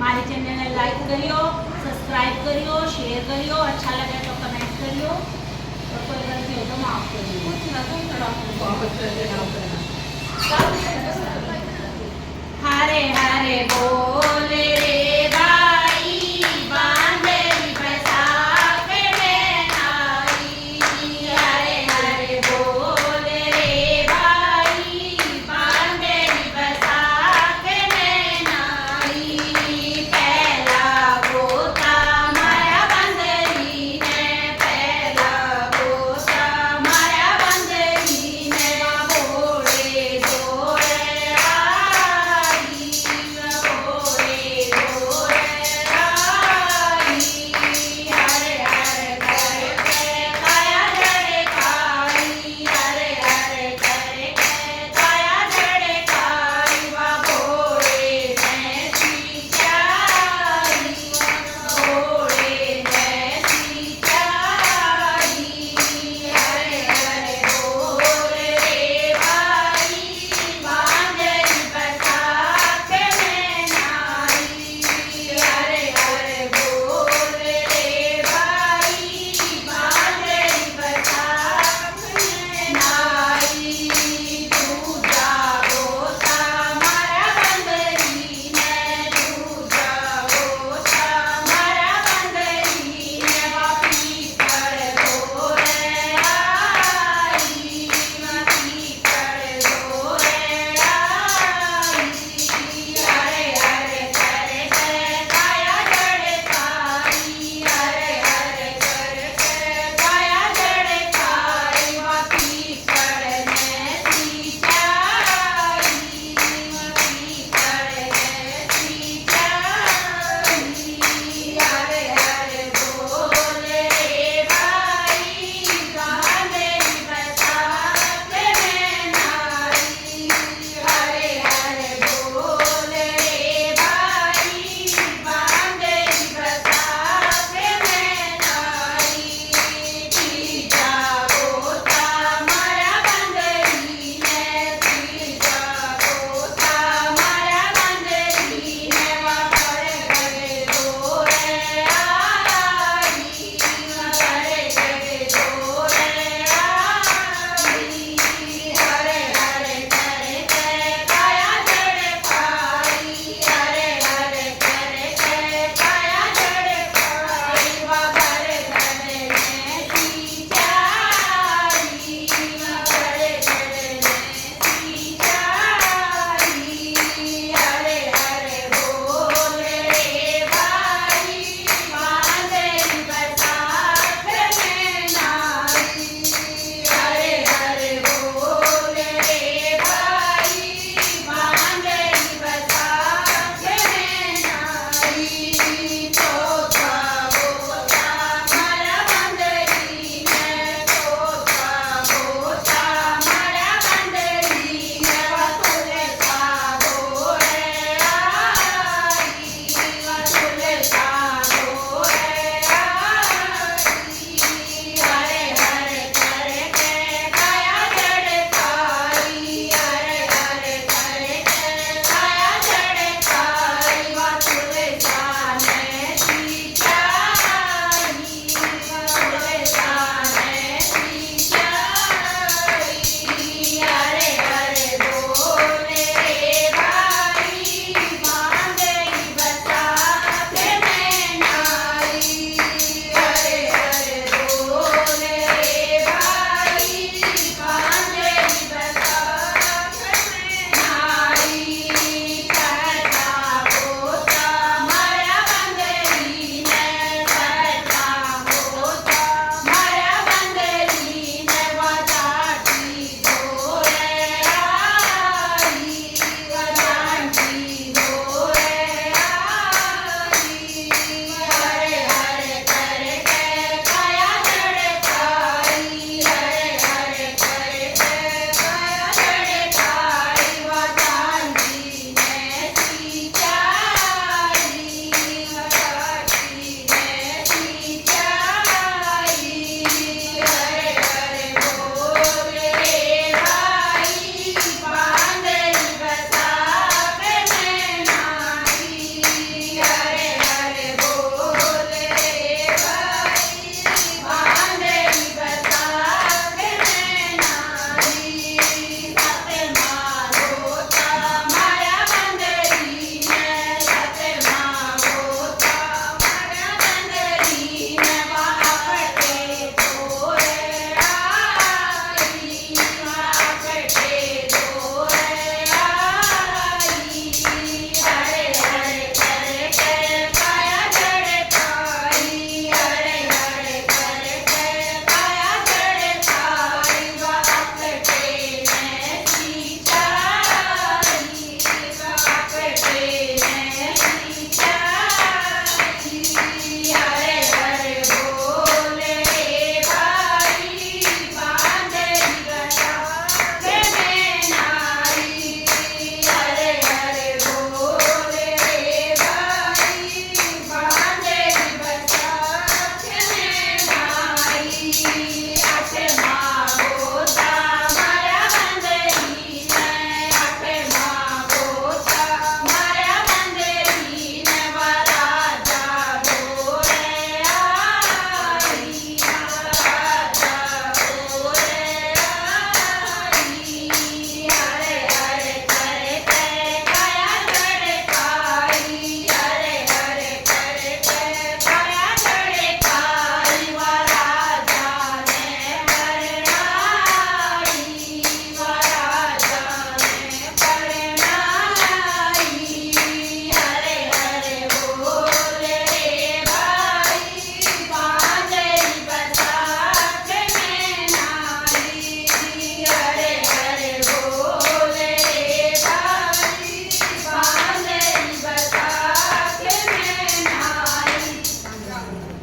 મારી ચેનલને લાઈક કર્યો સબસ્ક્રાઇબ કર્યો શેર કર્યો અચ્છા લાગે તો કમેન્ટ કર્યો. તો कोई गलती हो तो माफ कर दो कुछ ना